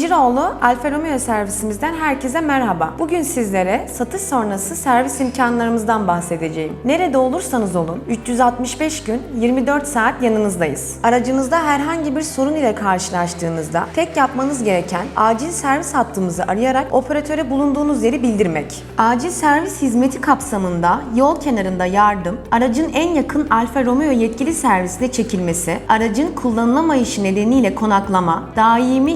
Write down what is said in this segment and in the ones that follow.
İnciroğlu Alfa Romeo servisimizden herkese merhaba. Bugün sizlere satış sonrası servis imkanlarımızdan bahsedeceğim. Nerede olursanız olun 365 gün 24 saat yanınızdayız. Aracınızda herhangi bir sorun ile karşılaştığınızda tek yapmanız gereken acil servis hattımızı arayarak operatöre bulunduğunuz yeri bildirmek. Acil servis hizmeti kapsamında yol kenarında yardım, aracın en yakın Alfa Romeo yetkili servisine çekilmesi, aracın kullanılamayışı nedeniyle konaklama, daimi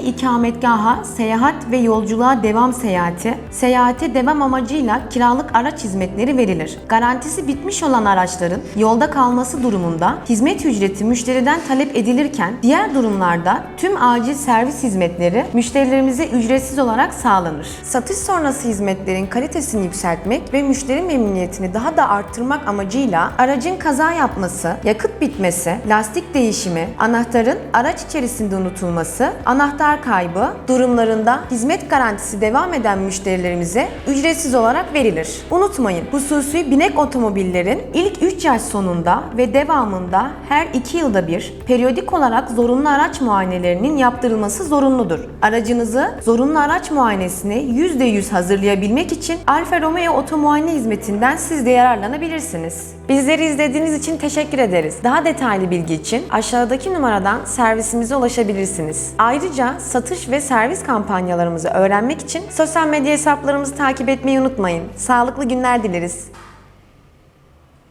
ikametgaha, seyahat ve yolculuğa devam seyahati, seyahate devam amacıyla kiralık araç hizmetleri verilir. Garantisi bitmiş olan araçların yolda kalması durumunda hizmet ücreti müşteriden talep edilirken diğer durumlarda tüm acil servis hizmetleri müşterilerimize ücretsiz olarak sağlanır. Satış sonrası hizmetlerin kalitesini yükseltmek ve müşteri memnuniyetini daha da arttırmak amacıyla aracın kaza yapması, yakıt bitmesi, lastik değişimi, anahtarın araç içerisinde unutulması, anahtar kaybı durumlarında hizmet garantisi devam eden müşterilerimize ücretsiz olarak verilir. Unutmayın, hususi binek otomobillerin ilk 3 yaş sonunda ve devamında her 2 yılda bir periyodik olarak zorunlu araç muayenelerinin yaptırılması zorunludur. Aracınızı zorunlu araç muayenesini %100 hazırlayabilmek için Alfa Romeo Otomuayene hizmetinden siz de yararlanabilirsiniz. Bizleri izlediğiniz için teşekkür ederiz. Daha detaylı bilgi için aşağıdaki numaradan servisimize ulaşabilirsiniz. Ayrıca satış ve servis kampanyalarımızı öğrenmek için sosyal medya hesaplarımızı takip etmeyi unutmayın. Sağlıklı günler dileriz.